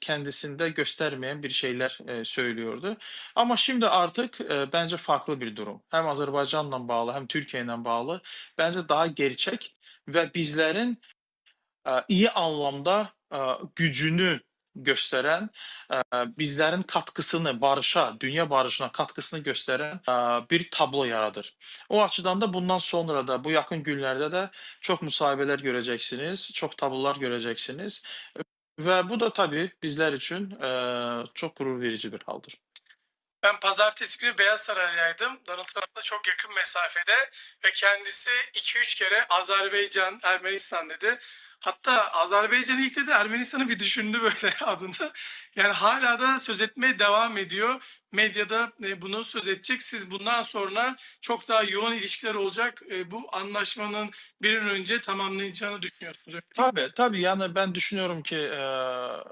kendisinde göstermeyen bir şeyler, eee, söylüyordu. Ama şimdi artık, eee, bence farklı bir durum. Hem Azərbaycanla bağlı hem Türkiye'yle bağlı. Bence daha gerçek ve bizlerin, eee, iyi anlamda, gücünü gösteren, eee, bizlerin katkısını barışa, dünya barışına katkısını gösteren, eee, bir tablo yaradır. O açıdan da bundan sonra da bu yakın günlerde de çok musahibeler göreceksiniz, çok tablolar göreceksiniz ve bu da tabii bizler için, eee, çok gurur verici bir haldır. Ben pazartesi günü Beyaz Saray'daydım. Donald Trump'la çok yakın mesafede ve kendisi 2-3 kere Azerbaycan, Ermenistan dedi. Hatta Azerbaycan ilk dedi, Ermenistan'ı bir düşündü böyle adını. Yani hala da söz etmeye devam ediyor. Medyada e, bunu söz edecek. Siz bundan sonra çok daha yoğun ilişkiler olacak. E, bu anlaşmanın bir an önce tamamlanacağını düşünüyorsunuz. Tabii, tabii. Yani ben düşünüyorum ki, eee,